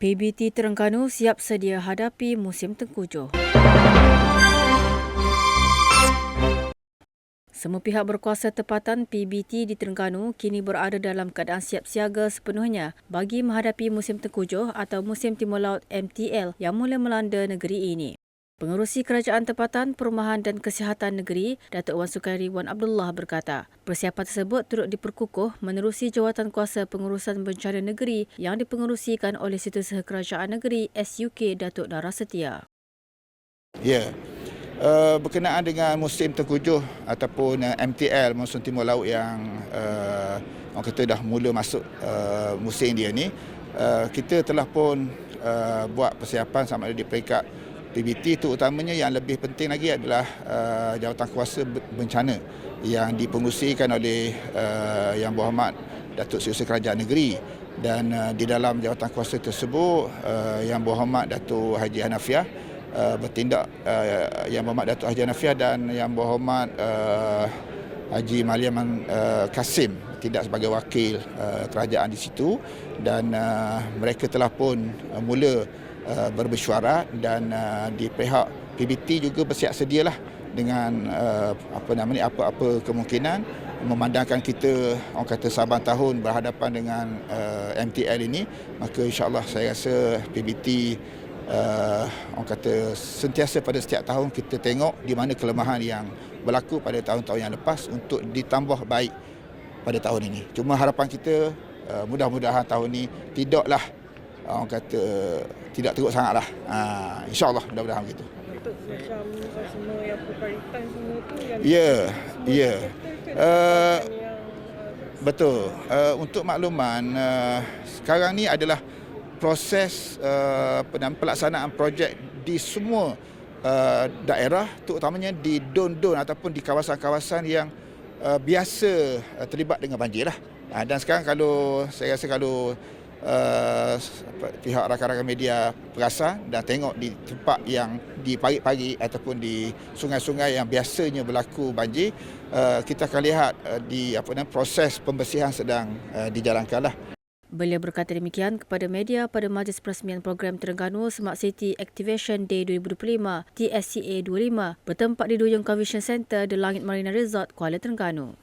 PBT Terengganu siap sedia hadapi musim tengkujuh. Semua pihak berkuasa tempatan PBT di Terengganu kini berada dalam keadaan siap siaga sepenuhnya bagi menghadapi musim tengkujuh atau musim timur laut MTL yang mula melanda negeri ini. Pengerusi Kerajaan Tempatan Perumahan dan Kesihatan Negeri, Datuk Wan Sukairi Wan Abdullah berkata, persiapan tersebut turut diperkukuh menerusi jawatan kuasa pengurusan bencana negeri yang dipengerusikan oleh Setiausaha Kerajaan Negeri SUK Datuk Dara Setia. Ya, uh, berkenaan dengan musim tengkujuh ataupun uh, MTL, musim timur laut yang uh, orang kata dah mula masuk uh, musim dia ni, uh, kita telah pun uh, buat persiapan sama ada di peringkat PBT itu utamanya yang lebih penting lagi adalah uh, jawatan kuasa bencana yang dipengurusikan oleh uh, Yang Berhormat Datuk Seri Kerajaan Negeri. Dan uh, di dalam jawatan kuasa tersebut uh, Yang Berhormat Datuk Haji Hanafiah uh, bertindak uh, Yang Berhormat Datuk Haji Hanafiah dan Yang Berhormat uh, Haji Maliaman uh, Kasim tidak sebagai wakil uh, kerajaan di situ. Dan uh, mereka telah pun uh, mula Uh, bermesyuarat dan uh, di pihak PBT juga bersiap sedialah dengan uh, apa namanya apa-apa kemungkinan memandangkan kita orang kata saban tahun berhadapan dengan uh, MTL ini maka insyaallah saya rasa PBT uh, orang kata sentiasa pada setiap tahun kita tengok di mana kelemahan yang berlaku pada tahun-tahun yang lepas untuk ditambah baik pada tahun ini. Cuma harapan kita uh, mudah-mudahan tahun ini tidaklah orang kata tidak teruk sangatlah. Ha, InsyaAllah mudah-mudahan begitu. Untuk macam semua yang perparitan semua tu yang Ya, ya. Uh, betul. Uh, untuk makluman, uh, sekarang ni adalah proses uh, pelaksanaan projek di semua uh, daerah, terutamanya di don-don ataupun di kawasan-kawasan yang uh, biasa uh, terlibat dengan banjir lah. Uh, dan sekarang kalau saya rasa kalau uh, pihak rakan-rakan media perasan dan tengok di tempat yang di pagi-pagi ataupun di sungai-sungai yang biasanya berlaku banjir, uh, kita akan lihat uh, di apa namanya proses pembersihan sedang uh, dijalankanlah. Beliau berkata demikian kepada media pada Majlis Peresmian Program Terengganu Smart City Activation Day 2025 TSCA 25 bertempat di Duyung Convention Centre di Langit Marina Resort Kuala Terengganu.